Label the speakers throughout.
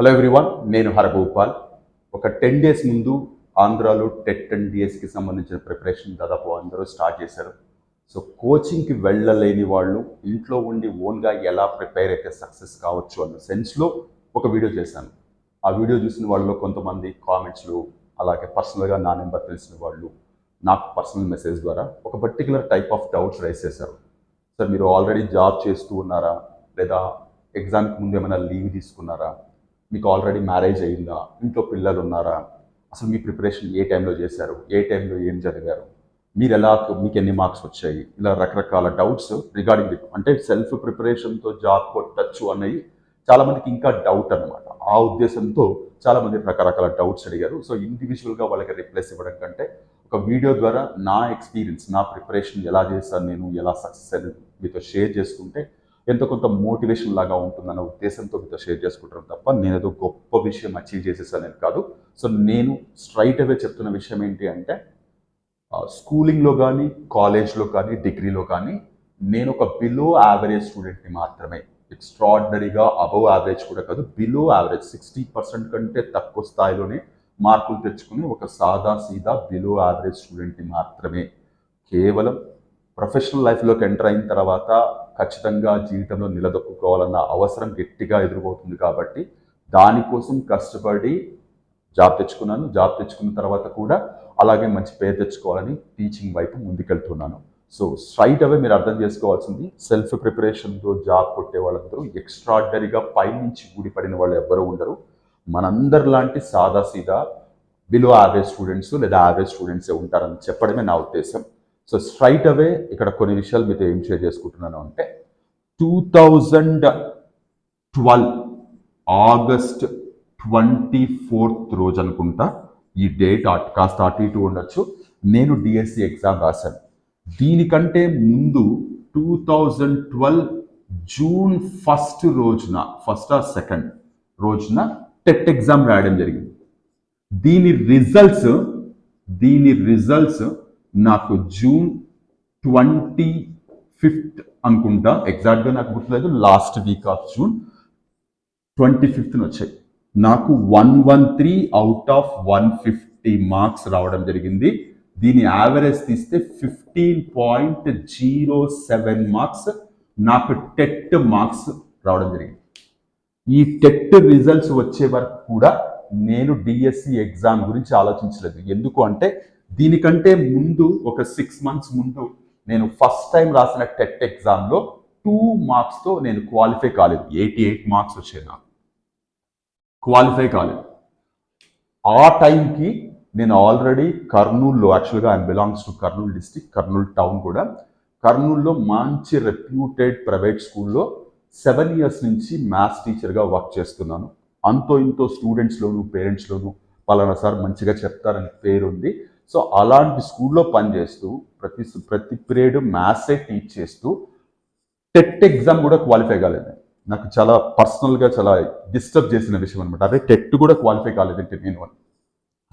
Speaker 1: Hello everyone నేను హరగోపాల్. ఒక ten days ముందు ఆంధ్రాలో టెట్ టెన్ డిఎస్కి సంబంధించిన ప్రిపరేషన్ దాదాపు అందరూ స్టార్ట్ చేశారు. సో కోచింగ్కి వెళ్ళలేని వాళ్ళు ఇంట్లో ఉండి ఓన్గా ఎలా ప్రిపేర్ అయితే సక్సెస్ కావచ్చు అన్న సెన్స్లో ఒక వీడియో చేశాను. ఆ వీడియో చూసిన వాళ్ళు కొంతమంది కామెంట్స్లు అలాగే పర్సనల్గా నా నెంబర్ తెలిసిన వాళ్ళు నాకు పర్సనల్ మెసేజ్ ద్వారా ఒక particular type of doubts raise చేశారు. సార్ మీరు ఆల్రెడీ జాబ్ చేస్తూ ఉన్నారా? లేదా ఎగ్జామ్కి ముందు ఏమైనా లీవ్ తీసుకున్నారా? మీకు ఆల్రెడీ మ్యారేజ్ అయిందా? ఇంట్లో పిల్లలు ఉన్నారా అసలు మీ ప్రిపరేషన్ ఏ టైంలో చేశారు? ఏ టైంలో ఏం జరిగారు? మీరు ఎలా మీకు ఎన్ని మార్క్స్ వచ్చాయి? ఇలా రకరకాల డౌట్స్ రిగార్డింగ్ అంటే సెల్ఫ్ ప్రిపరేషన్తో జాబ్ కొట్టచ్చు అన్నవి చాలామందికి ఇంకా డౌట్ అనమాట ఆ ఉద్దేశంతో చాలామంది రకరకాల డౌట్స్ అడిగారు. సో ఇండివిజువల్గా వాళ్ళకి రిప్లైస్ ఇవ్వడం కంటే ఒక వీడియో ద్వారా నా ఎక్స్పీరియన్స్ నా ప్రిపరేషన్ ఎలా చేశాను నేను ఎలా సక్సెస్ అని మీతో షేర్ చేసుకుంటే ఎంతో కొంత మోటివేషన్ లాగా ఉంటుందన్న ఉద్దేశంతో మీతో షేర్ చేసుకుంటాం తప్ప నేను ఏదో గొప్ప విషయం అచీవ్ చేసేసానని కాదు. సో నేను స్ట్రైట్ అవే చెప్తున్న విషయం ఏంటి అంటే స్కూలింగ్లో కానీ కాలేజ్లో కానీ డిగ్రీలో కానీ నేను ఒక బిలో యావరేజ్ స్టూడెంట్ని మాత్రమే ఎక్స్ట్రాడినరీగా అబవ్ యావరేజ్ కూడా కాదు బిలో యావరేజ్ సిక్స్టీ పర్సెంట్ కంటే తక్కువ స్థాయిలోనే మార్కులు తెచ్చుకుని ఒక సాదా సీదా బిలో యావరేజ్ స్టూడెంట్ని మాత్రమే కేవలం ప్రొఫెషనల్ లైఫ్లోకి ఎంటర్ అయిన తర్వాత ఖచ్చితంగా జీవితంలో నిలదొక్కుకోవాలన్న అవసరం గట్టిగా ఎదురుపోతుంది కాబట్టి దానికోసం కష్టపడి జాబ్ తెచ్చుకున్నాను. జాబ్ తెచ్చుకున్న తర్వాత కూడా అలాగే మంచి పేరు తెచ్చుకోవాలని టీచింగ్ వైపు ముందుకెళ్తున్నాను. సో స్ట్రైట్ అవే మీరు అర్థం చేసుకోవాల్సింది. సెల్ఫ్ ప్రిపరేషన్తో జాబ్ కొట్టే వాళ్ళందరూ ఎక్స్ట్రాడినరీగా పైనుంచి ఊడిపడిన వాళ్ళు ఎవ్వరూ ఉండరు. మనందరి లాంటి సాదా సీదా బిలో యావరేజ్ స్టూడెంట్స్ లేదా యావరేజ్ స్టూడెంట్సే ఉంటారని చెప్పడమే నా ఉద్దేశం. సో స్ట్రైట్ అవే ఇక్కడ కొన్ని విషయాలు మీతో ఏం షేర్ చేసుకుంటున్నాను అంటే two thousand twelve August twenty fourth రోజు అనుకుంటా ఈ డేట్ అట్ కాస్త అటు ఇటు ఉండొచ్చు. నేను డిఎస్సి ఎగ్జామ్ రాశాను. దీనికంటే ముందు two thousand twelve June first రోజున ఫస్ట్ ఆర్ సెకండ్ రోజున టెట్ ఎగ్జామ్ రాయడం జరిగింది. దీని రిజల్ట్స్ దీని రిజల్ట్స్ నాకు జూన్ ట్వంటీ ఫిఫ్త్ అనుకుంటా. ఎగ్జాక్ట్గా నాకు గుర్తులేదు. Last week of June twenty ఫిఫ్త్న వచ్చాయి. నాకు one one three out of one fifty marks రావడం జరిగింది. దీని యావరేజ్ తీస్తే fifteen point zero seven marks నాకు టెట్ మార్క్స్ రావడం జరిగింది. ఈ టెట్ రిజల్ట్స్ వచ్చే వరకు కూడా నేను డిఎస్సి ఎగ్జామ్ గురించి ఆలోచించలేదు. ఎందుకు అంటే దీనికంటే ముందు ఒక సిక్స్ మంత్స్ ముందు నేను ఫస్ట్ టైం రాసిన టెట్ ఎగ్జామ్లో టూ మార్క్స్తో నేను క్వాలిఫై కాలేదు. ఎయిటీ ఎయిట్ మార్క్స్ వచ్చాయి నాకు. క్వాలిఫై కాలేదు. ఆ టైంకి నేను ఆల్రెడీ కర్నూలులో యాక్చువల్గా I belongs to Kurnool district Kurnool town కూడా. కర్నూలులో మంచి రెప్యూటెడ్ ప్రైవేట్ స్కూల్లో సెవెన్ ఇయర్స్ నుంచి మ్యాథ్స్ టీచర్గా వర్క్ చేస్తున్నాను. అంతో ఇంతో స్టూడెంట్స్లోను పేరెంట్స్లోను పలానా సార్ మంచిగా చెప్తారని పేరు ఉంది సో అలాంటి స్కూల్లో పనిచేస్తూ ప్రతి ప్రతి పీరియడ్ మ్యాథ్సే టీచ్ చేస్తూ టెట్ ఎగ్జామ్ కూడా క్వాలిఫై కాలేదు. నాకు చాలా పర్సనల్గా చాలా డిస్టర్బ్ చేసిన విషయం అనమాట అదే టెట్ కూడా క్వాలిఫై కాలేదంటే నేను అని.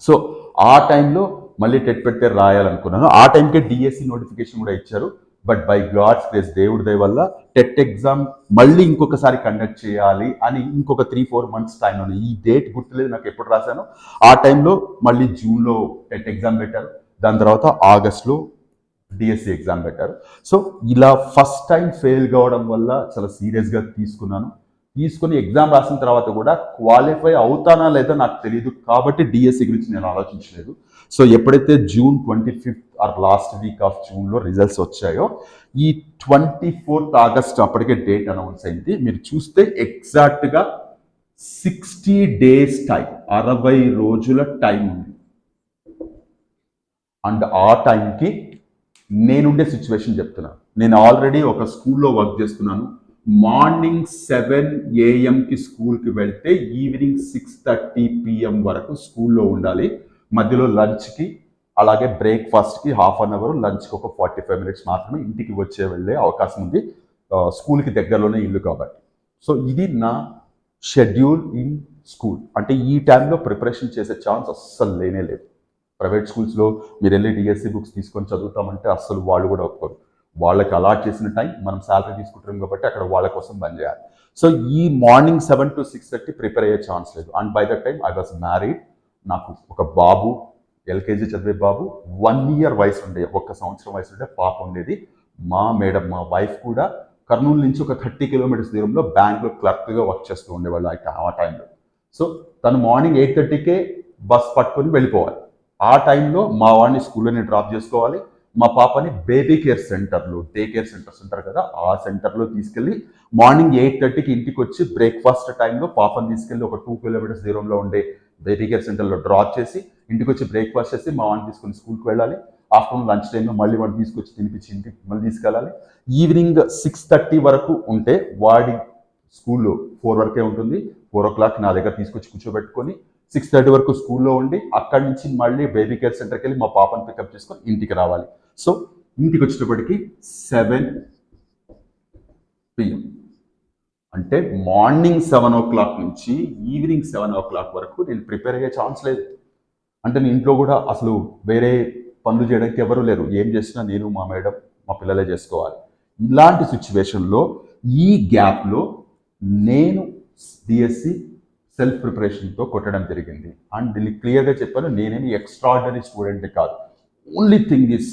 Speaker 1: సో ఆ టైంలో మళ్ళీ టెట్ పెడితే రాయాలనుకున్నాను. ఆ టైంకే డిఎస్సి నోటిఫికేషన్ కూడా ఇచ్చారు. బట్ బై గాడ్స్ ప్లేస్ దేవుడి దయ వల్ల టెట్ ఎగ్జామ్ మళ్ళీ ఇంకొకసారి కండక్ట్ చేయాలి అని ఇంకొక త్రీ ఫోర్ మంత్స్ టైం ఉంది ఈ డేట్ గుర్తులేదు నాకు ఎప్పుడు రాశాను. ఆ టైంలో మళ్ళీ జూన్లో టెట్ ఎగ్జామ్ పెట్టారు. దాని తర్వాత ఆగస్ట్లో డిఎస్సి ఎగ్జామ్ పెట్టారు. సో ఇలా ఫస్ట్ టైం ఫెయిల్ కావడం వల్ల చాలా సీరియస్గా తీసుకున్నాను. తీసుకుని ఎగ్జామ్ రాసిన తర్వాత కూడా క్వాలిఫై అవుతానా లేదా నాకు తెలియదు కాబట్టి డిఎస్సి గురించి నేను ఆలోచించలేదు. సో ఎప్పుడైతే June twenty fifth or last week of జూన్లో రిజల్ట్స్ వచ్చాయో ఈ ట్వంటీ ఫోర్త్ ఆగస్ట్ అప్పటికే డేట్ అనౌన్స్ అయింది. మీరు చూస్తే ఎగ్జాక్ట్గా సిక్స్టీ డేస్ టైం అరవై రోజుల టైం ఉంది. అండ్ ఆ టైంకి నేనుండే సిచ్యువేషన్ చెప్తున్నాను నేను ఆల్రెడీ ఒక స్కూల్లో వర్క్ చేస్తున్నాను. మార్నింగ్ సెవెన్ ఏఎంకి స్కూల్కి వెళ్తే ఈవినింగ్ సిక్స్ థర్టీ పిఎం వరకు స్కూల్లో ఉండాలి. మధ్యలో లంచ్కి అలాగే బ్రేక్ఫాస్ట్కి హాఫ్ అన్ అవర్ లంచ్కి ఒక ఫార్టీ ఫైవ్ మినిట్స్ మాత్రమే ఇంటికి వచ్చే వెళ్ళే అవకాశం ఉంది. స్కూల్కి దగ్గరలోనే ఇల్లు కాబట్టి. సో ఇది నా షెడ్యూల్ ఇన్ స్కూల్. అంటే ఈ టైంలో ప్రిపరేషన్ చేసే ఛాన్స్ అస్సలు లేనే లేదు. ప్రైవేట్ స్కూల్స్లో మీరు వెళ్ళి డిఎస్సి బుక్స్ తీసుకొని చదువుతామంటే అస్సలు వాళ్ళు కూడా ఒప్పుకోరు. వాళ్ళకి అలాట్ చేసిన టైం మనం శాలరీ తీసుకుంటాం కాబట్టి అక్కడ వాళ్ళ కోసం పని చేయాలి. సో ఈ morning seven to six thirty prepare అయ్యే ఛాన్స్ లేదు. And by the time I was married. నాకు ఒక బాబు ఎల్కేజీ చదివే బాబు వన్ ఇయర్ వయసు ఉండే ఒక్క సంవత్సరం వయసు ఉండే పాప ఉండేది. మా మేడం మా వైఫ్ కూడా కర్నూలు నుంచి ఒక థర్టీ కిలోమీటర్స్ దూరంలో బ్యాంక్లో క్లర్క్గా వర్క్ చేస్తూ ఉండేవాళ్ళు ఆ- ఆ టైంలో సో తను మార్నింగ్ ఎయిట్ థర్టీకే బస్ పట్టుకొని వెళ్ళిపోవాలి. ఆ టైంలో మా వాడిని స్కూల్లోనే డ్రాప్ చేసుకోవాలి. మా పాపని బేబీ కేర్ సెంటర్లు డే కేర్ సెంటర్స్ ఉంటారు కదా ఆ సెంటర్లో తీసుకెళ్ళి మార్నింగ్ ఎయిట్ థర్టీకి ఇంటికి వచ్చి బ్రేక్ఫాస్ట్ టైంలో పాపని తీసుకెళ్ళి ఒక టూ కిలోమీటర్స్ దూరంలో ఉండే బేబీ కేర్ సెంటర్లో డ్రాప్ చేసి ఇంటికి వచ్చి బ్రేక్ఫాస్ట్ చేసి మా వాడిని తీసుకొని స్కూల్కి వెళ్ళాలి. ఆఫ్టర్నూన్ లంచ్ టైంలో మళ్ళీ వాడిని తీసుకొచ్చి తినిపించి ఇంటికి మళ్ళీ తీసుకెళ్ళాలి. ఈవినింగ్ సిక్స్ థర్టీ వరకు ఉంటే వాడి స్కూల్లో ఫోర్ వరకే ఉంటుంది. ఫోర్ ఓ క్లాక్ నా దగ్గర తీసుకొచ్చి కూర్చోబెట్టుకొని సిక్స్ థర్టీ వరకు స్కూల్లో ఉండి అక్కడి నుంచి మళ్ళీ బేబీ కేర్ సెంటర్కి వెళ్ళి మా పాపని పికప్ చేసుకొని ఇంటికి రావాలి. సో ఇంటికి వచ్చేటప్పటికి సెవెన్ పిఎం అంటే మార్నింగ్ సెవెన్ ఓ క్లాక్ నుంచి ఈవినింగ్ సెవెన్ ఓ క్లాక్ వరకు నేను ప్రిపేర్ అయ్యే ఛాన్స్ లేదు. అంటే నేను ఇంట్లో కూడా అసలు వేరే పనులు చేయడానికి ఎవరు లేరు. ఏం చేసినా నేను మా మేడం మా పిల్లలే చేసుకోవాలి. ఇలాంటి సిచ్యువేషన్లో ఈ గ్యాప్లో నేను డిఎస్సి సెల్ఫ్ ప్రిపరేషన్తో కొట్టడం జరిగింది. అండ్ దీన్ని క్లియర్గా చెప్పాను నేనేమి ఎక్స్ట్రాడినరీ స్టూడెంట్ కాదు. ఓన్లీ థింగ్ ఇస్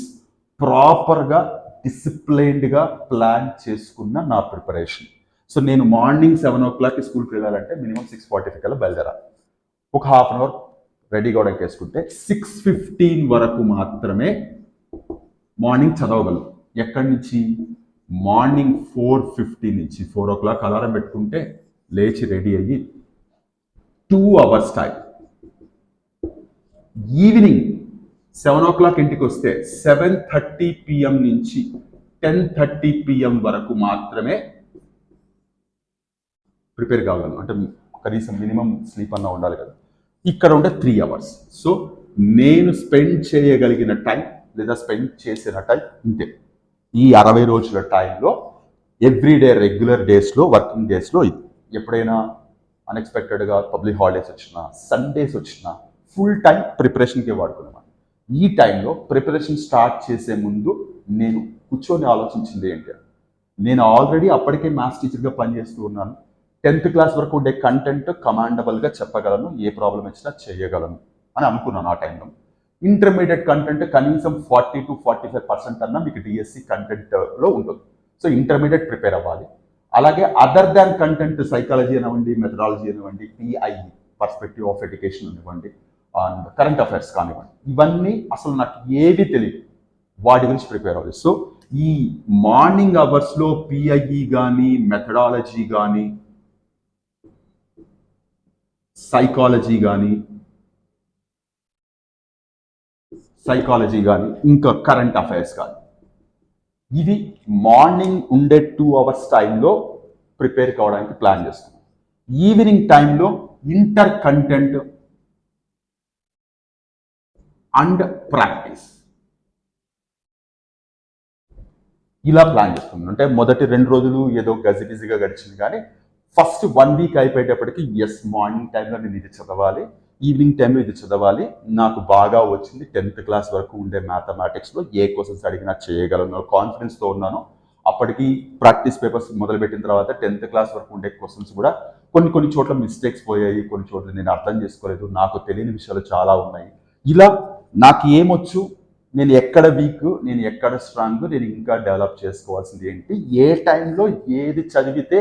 Speaker 1: ప్రాపర్గా డిసిప్లైన్డ్గా ప్లాన్ చేసుకున్న నా ప్రిపరేషన్. సో నేను మార్నింగ్ సెవెన్ ఓ క్లాక్కి స్కూల్కి వెళ్ళాలంటే మినిమం సిక్స్ ఫార్టీ ఫైవ్ కల్లా బయలుదేరాలి. ఒక హాఫ్ అన్ అవర్ రెడీ కావడానికి వేసుకుంటే సిక్స్ ఫిఫ్టీన్ వరకు మాత్రమే మార్నింగ్ చదవగలం ఎక్కడి నుంచి? మార్నింగ్ ఫోర్ ఫిఫ్టీ నుంచి. ఫోర్ ఓ క్లాక్ అలారం పెట్టుకుంటే లేచి రెడీ అయ్యి two hours time. Evening seven o'clock ఇంటికి వస్తే సెవెన్ థర్టీ పిఎం నుంచి టెన్ థర్టీ పిఎం వరకు మాత్రమే ప్రిపేర్ కాగలను. అంటే కనీసం మినిమం స్లీప్ అన్న ఉండాలి కదా. ఇక్కడ ఉంటే త్రీ అవర్స్ సో నేను స్పెండ్ చేయగలిగిన టైం లేదా స్పెండ్ చేసిన టైం ఇంతే. ఈ అరవై రోజుల టైంలో ఎవ్రీడే రెగ్యులర్ డేస్లో వర్కింగ్ డేస్లో ఇది. ఎప్పుడైనా అన్ఎక్స్పెక్టెడ్గా పబ్లిక్ హాలిడేస్ వచ్చినా సండేస్ వచ్చినా ఫుల్ టైం ప్రిపరేషన్కే వాడుకున్నాను ఈ టైంలో ప్రిపరేషన్ స్టార్ట్ చేసే ముందు నేను కూర్చొని ఆలోచించింది ఏంటి? నేను ఆల్రెడీ అప్పటికే మ్యాథ్స్ టీచర్గా పనిచేస్తూ ఉన్నాను. టెన్త్ క్లాస్ వరకు ఉండే కంటెంట్ కమాండబుల్గా చెప్పగలను ఏ ప్రాబ్లం వచ్చినా చేయగలను అని అనుకున్నాను ఆ టైంలో ఇంటర్మీడియట్ కంటెంట్ కనీసం forty to forty five percent అన్న మీకు డిఎస్సి కంటెంట్లో ఉంటుంది. సో ఇంటర్మీడియట్ ప్రిపేర్ అవ్వాలి. అలాగే అదర్ దాన్ కంటెంట్ సైకాలజీ అనివ్వండి మెథడాలజీ అనివ్వండి పిఐ పర్స్పెక్టివ్ ఆఫ్ ఎడ్యుకేషన్ అనివ్వండి అండ్ కరెంట్ అఫైర్స్ కానివ్వండి ఇవన్నీ అసలు నాకు ఏవి తెలియదు వాటి గురించి ప్రిపేర్ అవ్వాలి. సో ఈ మార్నింగ్ అవర్స్లో పిఐఈ కానీ మెథడాలజీ కానీ సైకాలజీ కానీ సైకాలజీ కానీ ఇంకా కరెంట్ అఫైర్స్ కానీ ఇది మార్నింగ్ ఉండే టూ అవర్స్ టైంలో ప్రిపేర్ కావడానికి ప్లాన్ చేస్తున్నాం. ఈవినింగ్ టైంలో ఇంటర్ కంటెంట్ అండ్ ప్రాక్టీస్ ఇలా ప్లాన్ చేస్తున్నాను అంటే మొదటి రెండు రోజులు ఏదో గజిబిజిగా గడిచింది కానీ ఫస్ట్ వన్ వీక్ అయిపోయేటప్పటికి ఎస్ మార్నింగ్ టైంలో నేను ఇది చదవాలి ఈవినింగ్ టైంలో ఇది చదవాలి. నాకు బాగా వచ్చింది టెన్త్ క్లాస్ వరకు ఉండే మ్యాథమెటిక్స్లో ఏ క్వశ్చన్స్ అడిగినా చేయగలను కాన్ఫిడెన్స్తో ఉన్నాను. అప్పటికి ప్రాక్టీస్ పేపర్స్ మొదలుపెట్టిన తర్వాత టెన్త్ క్లాస్ వరకు ఉండే క్వశ్చన్స్ కూడా కొన్ని కొన్ని చోట్ల మిస్టేక్స్ పోయాయి కొన్ని చోట్ల నేను అర్థం చేసుకోలేదు. నాకు తెలియని విషయాలు చాలా ఉన్నాయి. ఇలా నాకు ఏమొచ్చు? నేను ఎక్కడ వీక్ నేను ఎక్కడ స్ట్రాంగ్ నేను ఇంకా డెవలప్ చేసుకోవాల్సింది ఏంటి? ఏ టైంలో ఏది చదివితే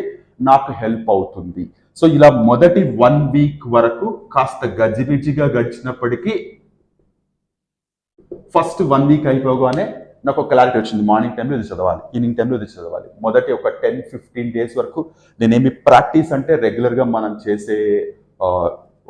Speaker 1: నాకు హెల్ప్ అవుతుంది. సో ఇలా మొదటి వన్ వీక్ వరకు కాస్త గజిబిజిగా గడిచినప్పటికీ ఫస్ట్ వన్ వీక్ అయిపోగానే నాకు ఒక క్లారిటీ వచ్చింది. మార్నింగ్ టైంలో ఇది చదవాలి. ఈవినింగ్ టైంలో ఇది చదవాలి. మొదటి ఒక టెన్ ఫిఫ్టీన్ డేస్ వరకు నేనేమి ప్రాక్టీస్ అంటే రెగ్యులర్గా మనం చేసే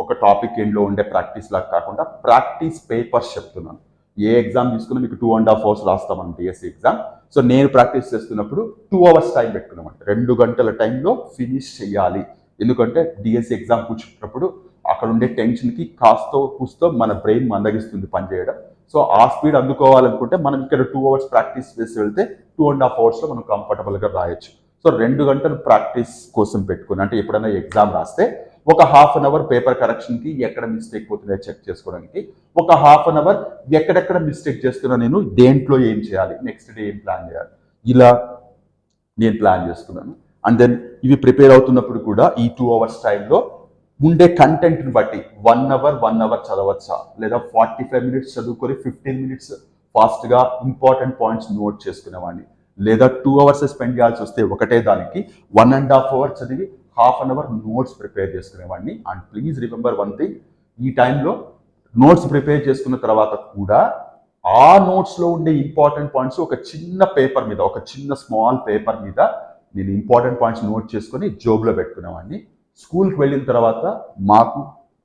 Speaker 1: ఒక టాపిక్ ఎండ్లో ఉండే ప్రాక్టీస్ లాగా కాకుండా ప్రాక్టీస్ పేపర్స్ చెప్తున్నాను. ఏ ఎగ్జామ్ తీసుకున్నా మీకు టూ అండ్ హాఫ్ అవర్స్ రాస్తామని డిఎస్సి ఎగ్జామ్ సో నేను ప్రాక్టీస్ చేస్తున్నప్పుడు టూ అవర్స్ టైం పెట్టుకున్నామంట. రెండు గంటల టైంలో ఫినిష్ చేయాలి. ఎందుకంటే డిఎస్సి ఎగ్జామ్ కూర్చున్నప్పుడు అక్కడ ఉండే టెన్షన్కి కాస్తో కూస్తో మన బ్రెయిన్ మందగిస్తుంది పనిచేయడం సో ఆ స్పీడ్ అందుకోవాలనుకుంటే మనం ఇక్కడ టూ అవర్స్ ప్రాక్టీస్ చేసి వెళ్తే టూ అండ్ హాఫ్ అవర్స్లో మనం కంఫర్టబుల్గా రాయొచ్చు. సో రెండు గంటలు ప్రాక్టీస్ కోసం పెట్టుకుని అంటే ఎప్పుడైనా ఎగ్జామ్ రాస్తే ఒక హాఫ్ అన్ అవర్ పేపర్ కరెక్షన్కి ఎక్కడ మిస్టేక్ పోతున్నాయో చెక్ చేసుకోవడానికి. ఒక హాఫ్ అన్ అవర్ ఎక్కడెక్కడ మిస్టేక్ చేస్తున్నా నేను దేంట్లో ఏం చేయాలి? నెక్స్ట్ డే ఏం ప్లాన్ చేయాలి? ఇలా నేను ప్లాన్ చేసుకున్నాను. అండ్ దెన్ ఇవి ప్రిపేర్ అవుతున్నప్పుడు కూడా ఈ టూ అవర్స్ టైంలో ఉండే కంటెంట్ని బట్టి వన్ అవర్ వన్ అవర్ చదవచ్చా? లేదా ఫార్టీ ఫైవ్ మినిట్స్ చదువుకొని ఫిఫ్టీన్ మినిట్స్ ఫాస్ట్గా ఇంపార్టెంట్ పాయింట్స్ నోట్ చేసుకునేవాడిని. లేదా టూ అవర్స్ స్పెండ్ చేయాల్సి వస్తే ఒకటే దానికి వన్ అండ్ హాఫ్ అవర్ చదివి half an hour notes prepare చేసుకునేవాడిని. And please remember one thing ఈ టైంలో నోట్స్ ప్రిపేర్ చేసుకున్న తర్వాత కూడా ఆ నోట్స్లో ఉండే ఇంపార్టెంట్ పాయింట్స్ ఒక చిన్న పేపర్ మీద ఒక చిన్న స్మాల్ పేపర్ మీద నేను ఇంపార్టెంట్ పాయింట్స్ నోట్ చేసుకొని జోబ్లో పెట్టుకునేవాడిని. స్కూల్కి వెళ్ళిన తర్వాత మాకు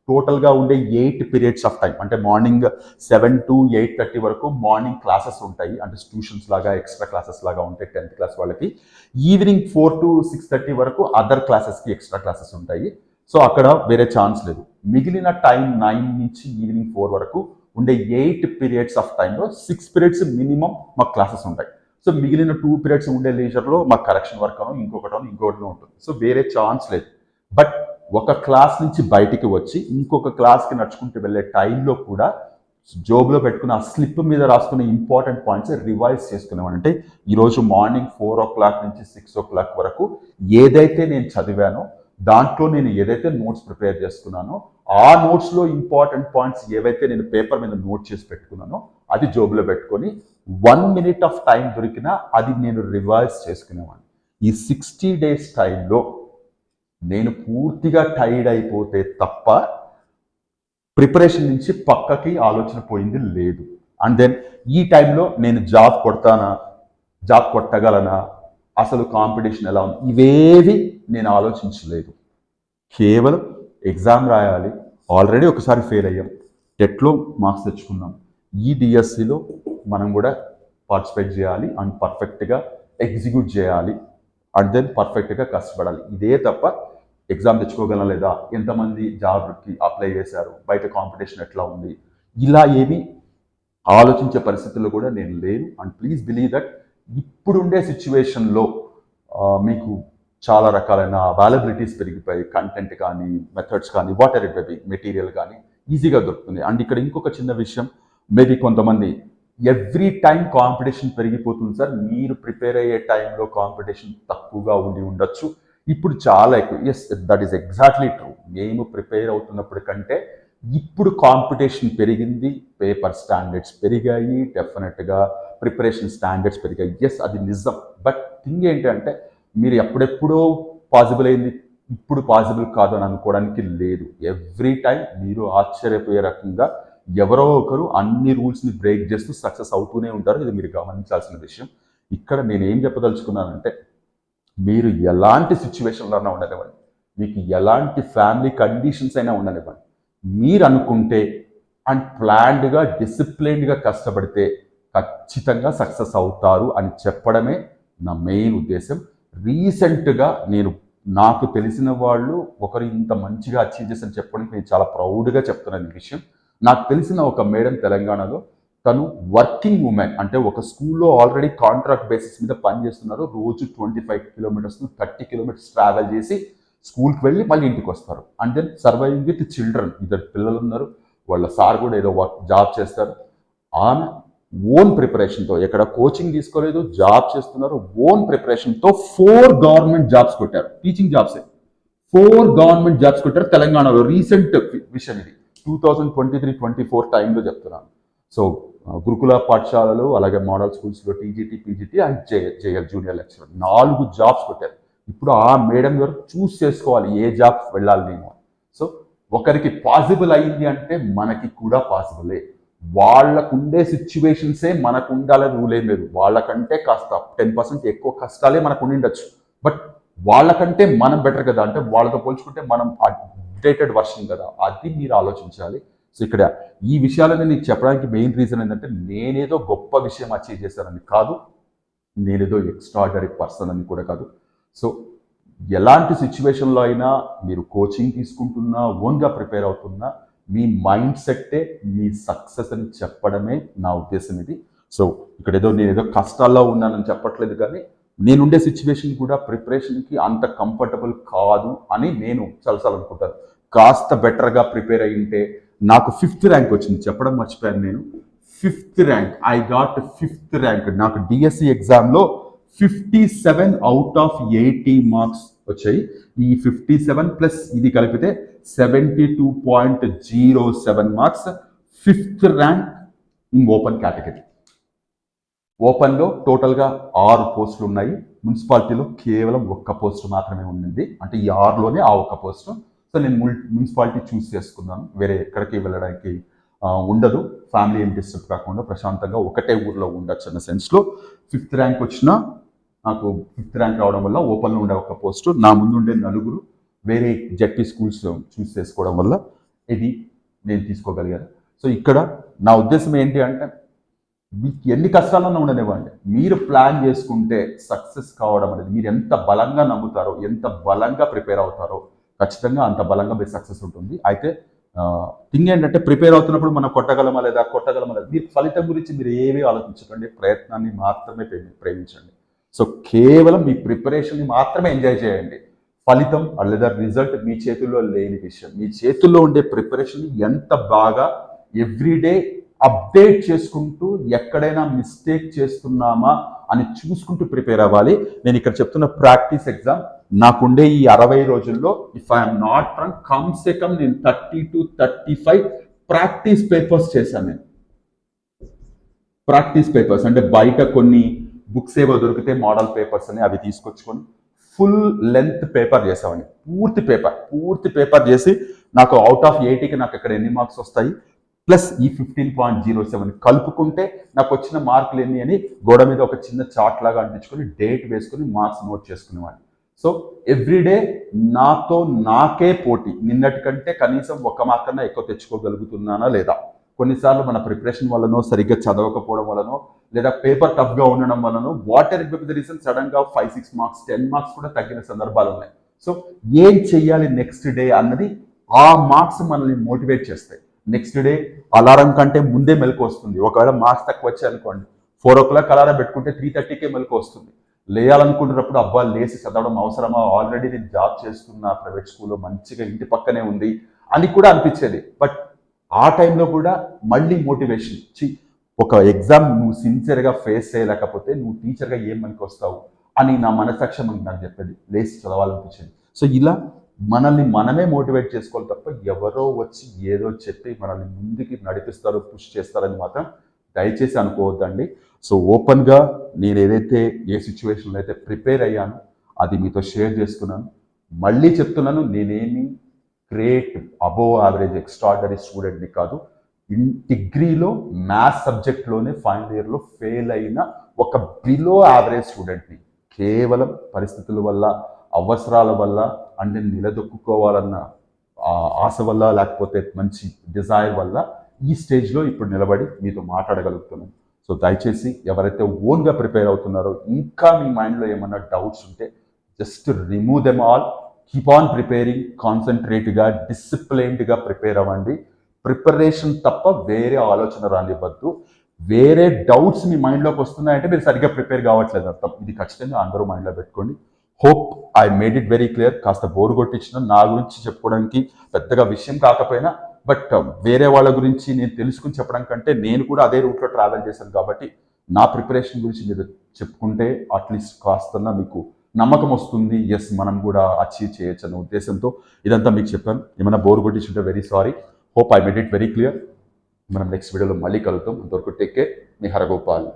Speaker 1: టోటల్గా ఉండే ఎయిట్ పీరియడ్స్ ఆఫ్ టైం అంటే morning seven to eight thirty వరకు మార్నింగ్ క్లాసెస్ ఉంటాయి. అంటే ట్యూషన్స్ లాగా ఎక్స్ట్రా క్లాసెస్ లాగా ఉంటాయి టెన్త్ క్లాస్ వాళ్ళకి. Evening four to six thirty వరకు అదర్ క్లాసెస్కి ఎక్స్ట్రా క్లాసెస్ ఉంటాయి. సో అక్కడ వేరే ఛాన్స్ లేదు. మిగిలిన టైం నైన్ నుంచి ఈవినింగ్ ఫోర్ వరకు ఉండే ఎయిట్ పీరియడ్స్ ఆఫ్ టైంలో సిక్స్ పీరియడ్స్ మినిమం మాకు క్లాసెస్ ఉంటాయి. సో మిగిలిన టూ పీరియడ్స్ ఉండే లీజర్లో మాకు కరెక్షన్ వర్క్ అను ఇంకొకటి ఇంకొకటిలో ఉంటుంది. సో వేరే ఛాన్స్ లేదు. బట్ ఒక క్లాస్ నుంచి బయటికి వచ్చి ఇంకొక క్లాస్కి నడుచుకుంటూ వెళ్ళే టైంలో కూడా జోబులో పెట్టుకున్న ఆ స్లిప్ మీద రాసుకున్న ఇంపార్టెంట్ పాయింట్స్ రివైజ్ చేసుకునేవాడు అంటే ఈరోజు మార్నింగ్ ఫోర్ ఓ క్లాక్ నుంచి సిక్స్ ఓ క్లాక్ వరకు ఏదైతే నేను చదివానో దాంట్లో నేను ఏదైతే నోట్స్ ప్రిపేర్ చేసుకున్నానో ఆ నోట్స్లో ఇంపార్టెంట్ పాయింట్స్ ఏవైతే నేను పేపర్ మీద నోట్ చేసి పెట్టుకున్నానో అది జోబులో పెట్టుకొని వన్ మినిట్ ఆఫ్ టైం దొరికినా అది నేను రివైజ్ చేసుకునేవాడిని. ఈ సిక్స్టీ డేస్ టైంలో నేను పూర్తిగా టైర్డ్ అయిపోతే తప్ప ప్రిపరేషన్ నుంచి పక్కకి ఆలోచన పోయింది లేదు. అండ్ దెన్ ఈ టైంలో నేను జాబ్ కొడతానా జాబ్ కొట్టగలనా అసలు కాంపిటీషన్ ఎలా ఉంది ఇవేవి నేను ఆలోచించలేదు. కేవలం ఎగ్జామ్ రాయాలి ఆల్రెడీ ఒకసారి ఫెయిల్ అయ్యాం టెట్లో మార్క్స్ తెచ్చుకున్నాం. ఈ డిఎస్సిలో మనం కూడా పార్టిసిపేట్ చేయాలి అండ్ పర్ఫెక్ట్గా ఎగ్జిక్యూట్ చేయాలి. అండ్ దెన్ పర్ఫెక్ట్గా కష్టపడాలి. ఇదే తప్ప ఎగ్జామ్ తెచ్చుకోగలం లేదా? ఎంతమంది జాబ్కి అప్లై చేశారు? బయట కాంపిటీషన్ ఎట్లా ఉంది? ఇలా ఏమి ఆలోచించే పరిస్థితుల్లో కూడా నేను లేను. అండ్ ప్లీజ్ బిలీవ్ దట్ ఇప్పుడుండే సిచ్యువేషన్లో మీకు చాలా రకాలైన అవైలబిలిటీస్ పెరిగిపోయి కంటెంట్ కానీ మెథడ్స్ కానీ వాటర్ ఇట్ మెటీరియల్ కానీ ఈజీగా దొరుకుతుంది. అండ్ ఇక్కడ ఇంకొక చిన్న విషయం మేబీ కొంతమంది ఎవ్రీ టైం కాంపిటీషన్ పెరిగిపోతుంది సార్. మీరు ప్రిపేర్ అయ్యే టైంలో కాంపిటీషన్ తక్కువగా ఉండి ఉండొచ్చు. ఇప్పుడు చాలా ఎక్కువ yes that is exactly true మేము ప్రిపేర్ అవుతున్నప్పుడు కంటే ఇప్పుడు కాంపిటీషన్ పెరిగింది పేపర్ స్టాండర్డ్స్ పెరిగాయి డెఫినెట్గా ప్రిపరేషన్ స్టాండర్డ్స్ పెరిగాయి. ఎస్ అది నిజం. బట్ థింగ్ ఏంటంటే మీరు ఎప్పుడెప్పుడో పాసిబుల్ అయింది ఇప్పుడు పాసిబుల్ కాదు అని అనుకోవడానికి లేదు. ఎవ్రీ టైం మీరు ఆశ్చర్యపోయే రకంగా ఎవరో ఒకరు అన్ని రూల్స్ని బ్రేక్ చేస్తూ సక్సెస్ అవుతూనే ఉంటారు. ఇది మీరు గమనించాల్సిన విషయం. ఇక్కడ నేను ఏం చెప్పదలుచుకున్నానంటే మీరు ఎలాంటి సిచ్యువేషన్లో అయినా ఉండనివ్వండి. మీకు ఎలాంటి ఫ్యామిలీ కండిషన్స్ అయినా ఉండనివ్వండి. మీరు అనుకుంటే అండ్ ప్లాన్డ్గా డిసిప్లైన్డ్గా కష్టపడితే ఖచ్చితంగా సక్సెస్ అవుతారు అని చెప్పడమే నా మెయిన్ ఉద్దేశం. రీసెంట్గా నేను నాకు తెలిసిన వాళ్ళు ఒకరు ఇంత మంచిగా అచీవ్ చేసని చెప్పడానికి నేను చాలా ప్రౌడ్గా చెప్తున్నాను ఈ విషయం. నాకు తెలిసిన ఒక మేడం తెలంగాణలో తను వర్కింగ్ ఉమెన్. అంటే ఒక స్కూల్లో ఆల్రెడీ కాంట్రాక్ట్ బేసిస్ మీద పనిచేస్తున్నారు రోజు twenty five kilometres thirty kilometres travel చేసి స్కూల్కి వెళ్ళి మళ్ళీ ఇంటికి వస్తారు. And then surviving with children ఇద్దరు పిల్లలు ఉన్నారు. వాళ్ళ సార్ కూడా ఏదో వర్క్ జాబ్ చేస్తారు. ఆమె ఓన్ ప్రిపరేషన్తో ఎక్కడ కోచింగ్ తీసుకోలేదు జాబ్ చేస్తున్నారు. ఓన్ ప్రిపరేషన్తో ఫోర్ గవర్నమెంట్ జాబ్స్ కొట్టారు. టీచింగ్ జాబ్సే. ఫోర్ గవర్నమెంట్ జాబ్స్ కొట్టారు తెలంగాణలో. రీసెంట్ విషయం ఇది. Two thousand twenty three twenty four టైంలో చెప్తున్నాను సో గురుకుల పాఠశాలలు అలాగే మోడల్ స్కూల్స్లో TGT PGT and J JL junior lecturer నాలుగు జాబ్స్ కొట్టారు ఇప్పుడు ఆ మేడం గారు చూస్ చేసుకోవాలి ఏ జాబ్ వెళ్ళాలి నేను. సో ఒకరికి పాసిబుల్ అయింది అంటే మనకి కూడా పాసిబులే. వాళ్ళకుండే సిచ్యువేషన్సే మనకు ఉండాలని రూల్ ఏం లేదు. వాళ్ళకంటే కాస్త టెన్ పర్సెంట్ ఎక్కువ కష్టాలే మనకు ఉండిండొచ్చు బట్ వాళ్ళకంటే మనం బెటర్ కదా? అంటే వాళ్ళతో పోల్చుకుంటే మనం అప్డేటెడ్ వర్షన్ కదా? అది మీరు ఆలోచించాలి. సో ఇక్కడ ఈ విషయాలని నీకు చెప్పడానికి మెయిన్ రీజన్ ఏంటంటే నేనేదో గొప్ప విషయం అచీవ్ చేశానని కాదు. నేనేదో ఎక్స్ట్రాడరీ పర్సన్ అని కూడా కాదు. సో ఎలాంటి సిచ్యువేషన్లో అయినా మీరు కోచింగ్ తీసుకుంటున్నా ఓన్గా ప్రిపేర్ అవుతున్నా మీ మైండ్ సెట్టే మీ సక్సెస్ అని చెప్పడమే నా ఉద్దేశం ఇది. సో ఇక్కడ ఏదో నేను ఏదో కష్టాల్లో ఉన్నానని చెప్పట్లేదు కానీ నేనుండే సిచ్యువేషన్ కూడా ప్రిపరేషన్కి అంత కంఫర్టబుల్ కాదు అని నేను చలసాలు అనుకుంటాను కాస్త బెటర్గా ప్రిపేర్ అయి ఉంటే నాకు ఫిఫ్త్ ర్యాంక్ వచ్చింది. చెప్పడం మర్చిపోయాను నేను. Fifth rank I got fifth rank నాకు డిఎస్సి ఎగ్జామ్లో fifty seven out of eighty marks వచ్చాయి. ఈ ఫిఫ్టీ సెవెన్ ప్లస్ ఇది కలిపితే seventy two point zero seven marks fifth rank in open category ఓపెన్లో టోటల్గా ఆరు పోస్టులు ఉన్నాయి. మున్సిపాలిటీలో కేవలం ఒక్క పోస్ట్ మాత్రమే ఉండింది. అంటే ఈ ఆరులోనే ఆ ఒక్క పోస్ట్. సో నేను మున్సిపాలిటీ చూస్ చేసుకున్నాను. వేరే ఎక్కడికి వెళ్ళడానికి ఉండదు. ఫ్యామిలీ ఏం డిస్టర్బ్ కాకుండా ప్రశాంతంగా ఒకటే ఊర్లో ఉండొచ్చు అన్న సెన్స్లో ఫిఫ్త్ ర్యాంక్ వచ్చినా నాకు ఫిఫ్త్ ర్యాంక్ రావడం వల్ల ఓపెన్లో ఉండే ఒక పోస్టు. నా ముందు ఉండే నలుగురు వేరే జడ్పీ స్కూల్స్ చూస్ చేసుకోవడం వల్ల ఇది నేను తీసుకోగలిగాను. సో ఇక్కడ నా ఉద్దేశం ఏంటి అంటే మీకు ఎన్ని కష్టాలన్నా ఉండనివ్వండి. మీరు ప్లాన్ చేసుకుంటే సక్సెస్ కావడం అనేది మీరు ఎంత బలంగా నమ్ముతారో ఎంత బలంగా ప్రిపేర్ అవుతారో ఖచ్చితంగా అంత బలంగా మీరు సక్సెస్ ఉంటుంది. అయితే థింగ్ ఏంటంటే ప్రిపేర్ అవుతున్నప్పుడు మనం కొట్టగలమా లేదా కొట్టగలమా లేదా మీరు ఫలితం గురించి మీరు ఏవి ఆలోచించకండి ప్రయత్నాన్ని మాత్రమే ప్రేమించండి. సో కేవలం మీ ప్రిపరేషన్ని మాత్రమే ఎంజాయ్ చేయండి. ఫలితం లేదా రిజల్ట్ మీ చేతుల్లో లేని విషయం. మీ చేతుల్లో ఉండే ప్రిపరేషన్ ఎంత బాగా ఎవ్రీడే అప్డేట్ చేసుకుంటూ ఎక్కడైనా మిస్టేక్ చేస్తున్నామా అని చూసుకుంటూ ప్రిపేర్ అవ్వాలి. నేను ఇక్కడ చెప్తున్న ప్రాక్టీస్ ఎగ్జామ్ నాకుండే ఈ అరవై రోజుల్లో ఇఫ్ ఐఎమ్ నాట్ రన్ కమ్సే కమ్ నేను thirty to thirty five practice papers చేశాను నేను. ప్రాక్టీస్ పేపర్స్ అంటే బయట కొన్ని బుక్స్ ఏవో దొరికితే మోడల్ పేపర్స్ అని అవి తీసుకొచ్చుకొని ఫుల్ లెంత్ పేపర్ చేసామని పూర్తి పేపర్ పూర్తి పేపర్ చేసి నాకు అవుట్ ఆఫ్ ఎయిటీకి నాకు ఇక్కడ ఎన్ని మార్క్స్ వస్తాయి? ప్లస్ ఈ ఫిఫ్టీన్ పాయింట్ జీరో సెవెన్ కలుపుకుంటే నాకు వచ్చిన మార్కులు ఎన్ని అని గోడ మీద ఒక చిన్న చార్ట్ లాగా అంటించుకొని డేట్ వేసుకొని మార్క్స్ నోట్ చేసుకునేవాడిని. సో ఎవ్రీడే నాతో నాకే పోటీ. నిన్నటి కంటే కనీసం ఒక మార్కన్నా ఎక్కువ తెచ్చుకోగలుగుతున్నానా లేదా? కొన్నిసార్లు మన ప్రిపరేషన్ వల్లనో సరిగ్గా చదవకపోవడం వల్లనో లేదా పేపర్ టఫ్గా ఉండడం వల్లనో వాటర్ ద రీజన్ సడన్గా five six marks ten marks కూడా తగ్గిన సందర్భాలు ఉన్నాయి. సో ఏం చెయ్యాలి నెక్స్ట్ డే అన్నది ఆ మార్క్స్ మనల్ని మోటివేట్ చేస్తాయి. నెక్స్ట్ డే అలారం కంటే ముందే మెలకు వస్తుంది. ఒకవేళ మార్క్స్ తక్కువ వచ్చాయి అనుకోండి. ఫోర్ ఓ క్లాక్ అలారం పెట్టుకుంటే త్రీ థర్టీకే మెలకు వస్తుంది. లేయాలనుకుంటున్నప్పుడు అబ్బా లేసి చదవడం అవసరమా? ఆల్రెడీ నేను జాబ్ చేస్తున్నా ప్రైవేట్ స్కూల్లో మంచిగా ఇంటి పక్కనే ఉంది అని కూడా అనిపించేది. బట్ ఆ టైంలో కూడా మళ్ళీ మోటివేషన్ ఇచ్చి ఒక ఎగ్జామ్ నువ్వు సిన్సియర్గా ఫేస్ చేయలేకపోతే నువ్వు టీచర్గా ఏం పనికి వస్తావు అని నా మనసాక్ష్యం నాకు చెప్పేది. లేచి చదవాలనిపించింది. సో ఇలా మనల్ని మనమే మోటివేట్ చేసుకోవాలి తప్ప ఎవరో వచ్చి ఏదో చెప్పి మనల్ని ముందుకి నడిపిస్తారు పుష్ చేస్తారని మాత్రం దయచేసి అనుకోవద్దండి. సో ఓపెన్గా నేను ఏదైతే ఏ సిచ్యువేషన్లో అయితే ప్రిపేర్ అయ్యానో అది మీతో షేర్ చేసుకున్నాను మళ్ళీ చెప్తున్నాను నేనేమి గ్రేట్ అబోవ్ యావరేజ్ ఎక్స్ట్రాడనరీ స్టూడెంట్ని కాదు ఇన్ డిగ్రీలో మ్యాథ్స్ సబ్జెక్ట్లోనే ఫైనల్ ఇయర్లో ఫెయిల్ అయిన ఒక బిలో యావరేజ్ స్టూడెంట్ని కేవలం పరిస్థితుల వల్ల అవసరాల వల్ల అంటే నిలదొక్కుకోవాలన్న ఆశ వల్ల లేకపోతే మంచి డిజైర్ వల్ల ఈ స్టేజ్లో ఇప్పుడు నిలబడి మీతో మాట్లాడగలుగుతున్నాను. సో దయచేసి ఎవరైతే ఓన్గా ప్రిపేర్ అవుతున్నారో ఇంకా మీ మైండ్లో ఏమన్నా డౌట్స్ ఉంటే just remove them all keep on preparing కాన్సన్ట్రేట్గా డిసిప్లైన్డ్గా ప్రిపేర్ అవ్వండి. ప్రిపరేషన్ తప్ప వేరే ఆలోచన రానివ్వద్దు. వేరే డౌట్స్ మీ మైండ్లోకి వస్తున్నాయంటే మీరు సరిగ్గా ప్రిపేర్ కావట్లేదు అర్థం. ఇది ఖచ్చితంగా అందరూ మైండ్లో పెట్టుకోండి. Hope I made it very clear. కాస్త బోర్ కొట్టించిన నా గురించి చెప్పుకోవడానికి పెద్దగా విషయం కాకపోయినా బట్ uh, వేరే వాళ్ళ గురించి నేను తెలుసుకుని చెప్పడం కంటే నేను కూడా అదే రూట్లో ట్రావెల్ చేశాను కాబట్టి నా ప్రిపరేషన్ గురించి మీరు చెప్పుకుంటే అట్లీస్ట్ కాస్తన్నా మీకు నమ్మకం వస్తుంది. ఎస్ మనం కూడా అచీవ్ చేయొచ్చు అనే ఉద్దేశంతో ఇదంతా మీకు చెప్పాను. ఏమైనా bore కొట్టించుంటే very sorry. Hope I made it very clear. మనం నెక్స్ట్ వీడియోలో మళ్ళీ కలుగుతాం అంతవరకు టేక్ కేర్. మీ హరగోపాల్.